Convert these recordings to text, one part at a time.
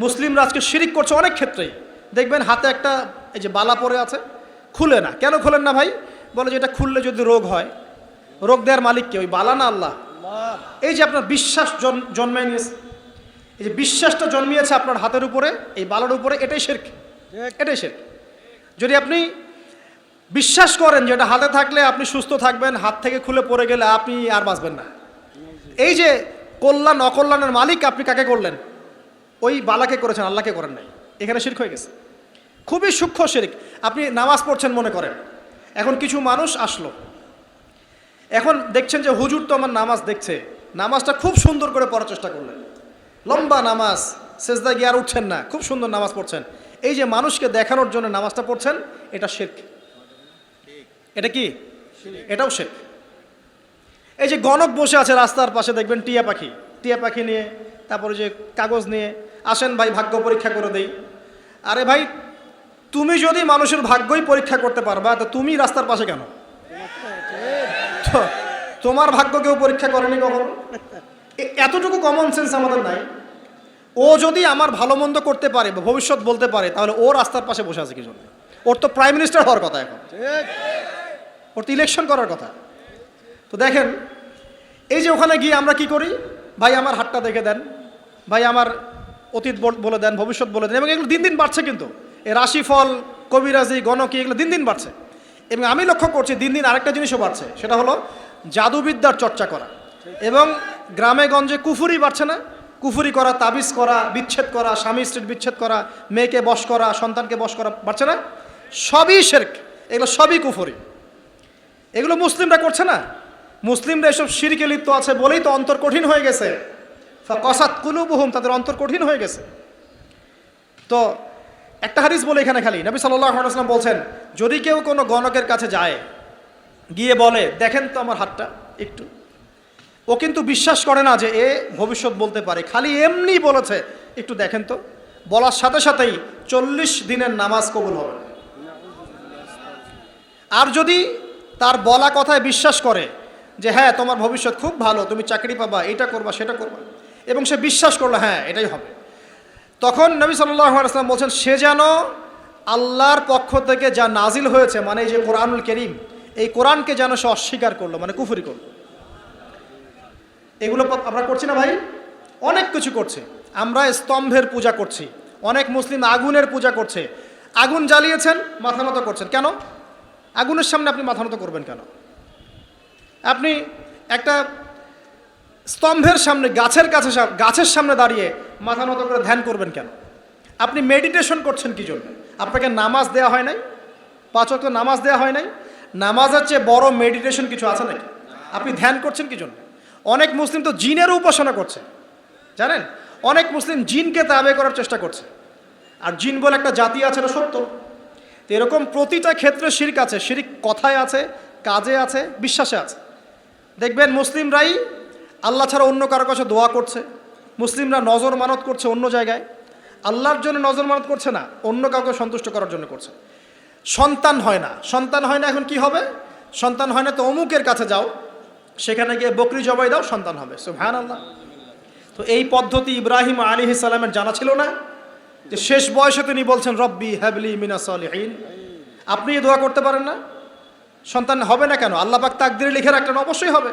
মুসলিমরা আজকে শিরিক করছে অনেক ক্ষেত্রেই। দেখবেন হাতে একটা এই যে বালা পরে আছে খুলে না। কেন খোলেন না ভাই? বলে যে এটা খুললে যদি রোগ হয় রোগ দেওয়ার মালিক কে? ওই বালা না আল্লাহ? এই যে আপনার বিশ্বাস জন- জন্মায় নিয়েছে এই যে বিশ্বাসটা জন্মিয়েছে আপনার হাতের উপরে এই বালার উপরে এটাই শেরক। এটাই শেরক। যদি আপনি বিশ্বাস করেন যে এটা হাতে থাকলে আপনি সুস্থ থাকবেন হাত থেকে খুলে পড়ে গেলে আপনি আর বাঁচবেন না। এই যে কল্যাণ অকল্যাণের মালিক আপনি কাকে করলেন? ওই বালাকে করেছেন, আল্লাহকে করেন নাই। এখানে শির্ক হয়ে গেছে। খুবই সূক্ষ্ম শিরিক। আপনি নামাজ পড়ছেন মনে করেন। এখন কিছু মানুষ আসলো। এখন দেখছেন যে হুজুর তো আমার নামাজ দেখছে। নামাজটা খুব সুন্দর করে পড়ার চেষ্টা করলেন। লম্বা নামাজ, সেজদা গিয়ে আর উঠছেন না। খুব সুন্দর নামাজ পড়ছেন। এই যে মানুষকে দেখানোর জন্য নামাজটা পড়ছেন, এটা শেখ এটা কি? এটাও শেখ এই যে গণক বসে আছে রাস্তার পাশে, দেখবেন টিয়া পাখি। টিয়া পাখি নিয়ে, তারপরে যে কাগজ নিয়ে আসেন ভাই, ভাগ্য পরীক্ষা করে দেই। আরে ভাই, তুমি যদি মানুষের ভাগ্যই পরীক্ষা করতে পারবা, তো তুমি রাস্তার পাশে কেন? তোমার ভাগ্য কেউ পরীক্ষা করেনি কখনো? এতটুকু কমন সেন্স আমাদের নাই। ও যদি আমার ভালো মন্দ করতে পারে বা ভবিষ্যৎ বলতে পারে, তাহলে ও রাস্তার পাশে বসে আছে কি জন্য? ওর তো প্রাইম মিনিস্টার হওয়ার কথা এখন। ওর তো ইলেকশন করার কথা। তো দেখেন, এই যে ওখানে গিয়ে আমরা কি করি? ভাই, আমার হাতটা দেখে দেন। ভাই, আমার অতীত বলে দেন, ভবিষ্যৎ বলে দেন, এবং এগুলো দিন দিন বাড়ছে কিন্তু। এই রাশিফল, কবিরাজি, গণকি, এগুলো দিন দিন বাড়ছে। এবং আমি লক্ষ্য করছি দিন দিন আরেকটা জিনিসও বাড়ছে, সেটা হলো জাদুবিদ্যার চর্চা করা। এবং গ্রামে গঞ্জে কুফুরি বাড়ছে না? কুফুরি করা, তাবিজ করা, বিচ্ছেদ করা, স্বামী স্ত্রীর বিচ্ছেদ করা, মেয়েকে বশ করা, সন্তানকে বশ করা বাড়ছে না? সবই শেরক, এগুলো সবই কুফুরি। এগুলো মুসলিমরা করছে না? মুসলিমরা এসব শিরকে লিপ্ত আছে বলেই তো অন্তর কঠিন হয়ে গেছে। কসাত কুলুবহুম, তাদের অন্তর কঠিন হয়ে গেছে। তো একটা হাদিস বলে এখানে খালি। নবী সাল্লাম বলছেন, যদি কেউ কোনো গণকের কাছে যায়, গিয়ে বলে, দেখেন তো আমার হাতটা একটু। ও কিন্তু বিশ্বাস করে না যে এ ভবিষ্যৎ বলতে পারে। খালি এমনি বলেছে, একটু দেখেন তো। বলার সাথে সাথেই চল্লিশ দিনের নামাজ কবুল হবে। আর যদি তার বলা কথায় বিশ্বাস করে যে হ্যাঁ তোমার ভবিষ্যৎ খুব ভালো, তুমি চাকরি পাবা, এটা করবা, সেটা করবা। এবং সে বিশ্বাস করল হ্যাঁ এটাই হবে। তখন নবী সাল্লাম বলছেন, সে যেন আল্লাহর পক্ষ থেকে যা নাজিল হয়েছে মানে এই যে কোরআনুল করিম, এই কোরআনকে যেন সে অস্বীকার করল মানে কুফুরি করল। এগুলো আমরা করছি না ভাই? অনেক কিছু করছে। আমরা স্তম্ভের পূজা করছি, অনেক মুসলিম আগুনের পূজা করছে। আগুন জ্বালিয়েছেন, মাথা নত করছেন। কেন? আগুনের সামনে আপনি মাথা নত করবেন কেন? আপনি একটা স্তম্ভের সামনে, গাছের কাছে গাছের সামনে দাঁড়িয়ে মাথা নত করে ধ্যান করবেন কেন? আপনি মেডিটেশন করছেন কি জন্য? আপনাকে নামাজ দেওয়া হয় নাই? পাঁচ ওয়াক্ত নামাজ দেওয়া হয় নাই? নামাজের চেয়ে বড় মেডিটেশন কিছু আছে নাকি? আপনি ধ্যান করছেন কি জন্য? অনেক মুসলিম তো জিনেরও উপাসনা করছে। জানেন? অনেক মুসলিম জিনকে তাবে করার চেষ্টা করছে। আর জিন বলে একটা জাতি আছে, এটা সত্য। তো এরকম প্রতিটা ক্ষেত্রে শিরিক আছে। শিরিক কথায় আছে, কাজে আছে, বিশ্বাসে আছে। দেখবেন মুসলিমরাই আল্লাহ ছাড়া অন্য কারও কাছে দোয়া করছে, মুসলিমরা নজর মানত করছে অন্য জায়গায়, আল্লাহর জন্য নজর মানত করছে না, অন্য কাউকে সন্তুষ্ট করার জন্য করছে। সন্তান হয় না, সন্তান হয় না এখন কি হবে? সন্তান হয় না তো অমুকের কাছে যাও, সেখানে গিয়ে বকরি জবাই দাও, সন্তান হবে সো ভ্যান আল্লাহ তো এই পদ্ধতি ইব্রাহিম আলী সালামের জানা ছিল না, যে শেষ বয়সে তিনি বলছেন, রব্বি হ্যাবলি মিনা সলিহীন। আপনি দোয়া করতে পারেন না? সন্তান হবে না কেন? আল্লাহ পাক তাকদিরে লিখে রাখলেন, অবশ্যই হবে।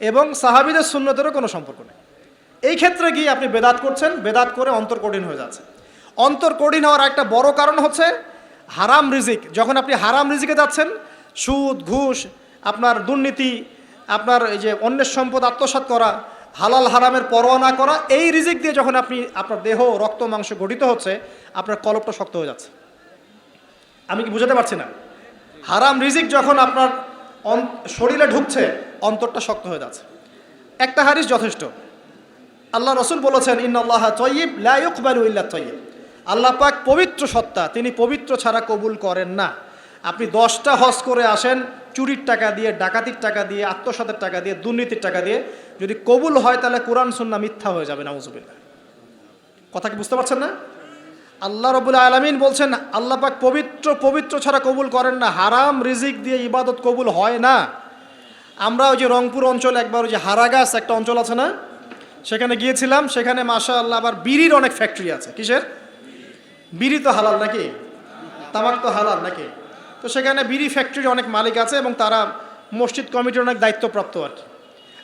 এবং সাহাবিদের সুন্নতেরও কোনো সম্পর্ক নেই। এই ক্ষেত্রে গিয়ে আপনি বেদাত করছেন, বেদাত করে অন্তর কঠিন হয়ে যাচ্ছে। অন্তর কঠিন হওয়ার একটা বড় কারণ হচ্ছে হারাম রিজিক। যখন আপনি হারাম রিজিকে যাচ্ছেন, সুদ, ঘুষ, আপনার দুর্নীতি, আপনার এই যে অন্যের সম্পদ আত্মসাৎ করা, হালাল হারামের পরোয়া না করা, এই রিজিক দিয়ে যখন আপনি, আপনার দেহ, রক্ত, মাংস গঠিত হচ্ছে, আপনার কলপটা শক্ত হয়ে যাচ্ছে। আমি কি বুঝাতে পারছি না? হারাম রিজিক যখন আপনার শরীরে ঢুকছে অন্তরটা শক্ত হয়ে যাচ্ছে। একটা হারিস যথেষ্ট। আল্লাহ রসুল বলেছেন ইন আল্লাহ তৈব লাইকবালু ইল্লা তৈব আল্লাহ পাক পবিত্র সত্তা, তিনি পবিত্র ছাড়া কবুল করেন না। আপনি দশটা হজ করে আসেন, চুরির টাকা দিয়ে, ডাকাতির টাকা দিয়ে, আত্মসাতের টাকা দিয়ে, দুর্নীতির টাকা দিয়ে, যদি কবুল হয় তাহলে কোরআন সুন্না মিথ্যা হয়ে যাবে নাউজুবিল্লাহ কথা কি বুঝতে পারছেন না? আল্লাহ রবুল আলমিন বলছেন, আল্লাহ পাক পবিত্র পবিত্র ছাড়া কবুল করেন না। হারাম রিজিক দিয়ে ইবাদত কবুল হয় না। আমরা ওই যে রংপুর অঞ্চল, একবার ওই যে হারাগাছ একটা অঞ্চল আছে না? সেখানে গিয়েছিলাম, সেখানে মাশা আল্লাহ আবার বিড়ির অনেক ফ্যাক্টরি আছে। কিসের? বিড়ি তো হালাল নাকি? তামাক তো হালাল নাকি? তো সেখানে বিড়ি ফ্যাক্টরির অনেক মালিক আছে এবং তারা মসজিদ কমিটির অনেক দায়িত্বপ্রাপ্ত আর কি।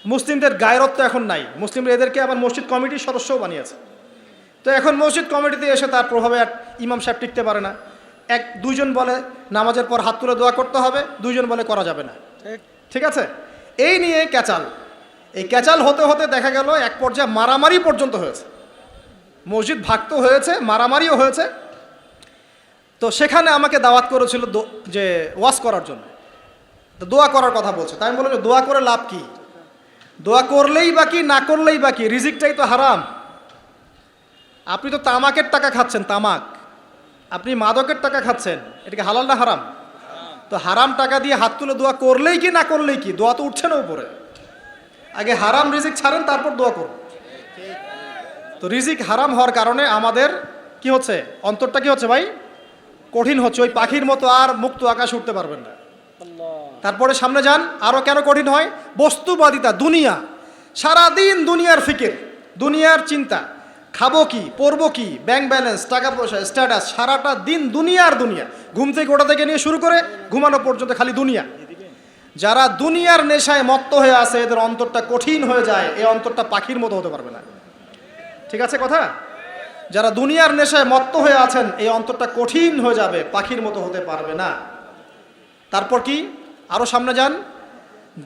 মুসলিমদের গায়রত্ব এখন নাই। মুসলিমরা এদেরকে আবার মসজিদ কমিটির সদস্যও বানিয়েছে। তো এখন মসজিদ কমিটিতে এসে তার প্রভাবে আর ইমাম সাহেব টিকতে পারে না। এক, দুইজন বলে নামাজের পর হাত তুলে দোয়া করতে হবে, দুইজন বলে করা যাবে না। ঠিক আছে? এই নিয়ে ক্যাচাল। এই ক্যাচাল হতে হতে দেখা গেল এক পর্যায়ে মারামারি পর্যন্ত হয়েছে। মসজিদ ভাগতো হয়েছে, মারামারিও হয়েছে। তো সেখানে আমাকে দাওয়াত করেছিল যে ওয়াশ করার জন্য। তো দোয়া করার কথা বলছে। তাই আমি বললাম যে দোয়া করে লাভ কি? দোয়া করলেই বা কি, না করলেই বা কি? রিজিকটাই তো হারাম। আপনি তো তামাকের টাকা খাচ্ছেন, তামাক। আপনি মাদকের টাকা খাচ্ছেন। এটাকে হালাল না হারাম? তো হারাম টাকা দিয়ে হাত তুলে দোয়া করলেই কি, না করলেই কি? দোয়া তো উঠছে না উপরে। আগে হারাম রিজিক ছাড়েন, তারপর দোয়া করুন। তো রিজিক হারাম হওয়ার কারণে আমাদের কি হচ্ছে? অন্তরটা কি হচ্ছে ভাই? কঠিন হচ্ছে। ওই পাখির মতো আর মুক্ত আকাশে উঠতে পারবেন না। তারপরে সামনে যান আরও কেন কঠিন হয়? বস্তুবাদিতা, দুনিয়া। সারাদিন দুনিয়ার ফিকির, দুনিয়ার চিন্তা। খাব কি, পরবো কি ব্যাংক ব্যালেন্স টাকা পয়সা স্ট্যাটাস সারাটা দিন দুনিয়ার দুনিয়া। ঘুম থেকে ওটা থেকে নিয়ে শুরু করে ঘুমানো পর্যন্ত খালি দুনিয়া। যারা দুনিয়ার নেশায় মত্ত হয়ে আছে, এদের অন্তরটা কঠিন হয়ে যায়, এই অন্তরটা পাখির মতো হতে পারবে না। ঠিক আছে কথা? যারা দুনিয়ার নেশায় মত্ত হয়ে আছেন, এই অন্তরটা কঠিন হয়ে যাবে, পাখির মতো হতে পারবে না। তারপর কি? আরও সামনে যান।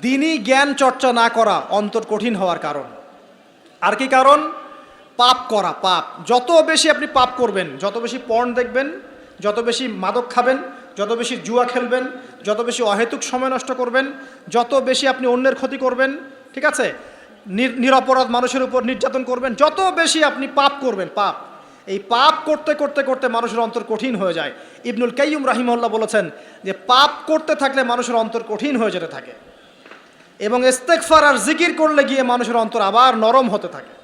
দিনই জ্ঞান চর্চা না করা অন্তর কঠিন হওয়ার কারণ। আর কি কারণ? পাপ করা, পাপ। যত বেশি আপনি পাপ করবেন, যত বেশি পর্ন দেখবেন, যত বেশি মাদক খাবেন, যত বেশি জুয়া খেলবেন, যত বেশি অহেতুক সময় নষ্ট করবেন, যত বেশি আপনি অন্যের ক্ষতি করবেন, ঠিক আছে? নির- নিরপরাধ মানুষের উপর নির্যাতন করবেন, যত বেশি আপনি পাপ করবেন, পাপ। এই পাপ করতে করতে করতে মানুষের অন্তর কঠিন হয়ে যায়। ইবনুল কাইয়ুম রাহিমউল্লাহ বলেছেন যে, পাপ করতে থাকলে মানুষের অন্তর কঠিন হয়ে যেতে থাকে এবং ইস্তেকফার আর জিকির করলে গিয়ে মানুষের অন্তর আবার নরম হতে থাকে।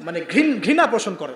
মানে ঘৃণ ঘৃণা পোষণ করে।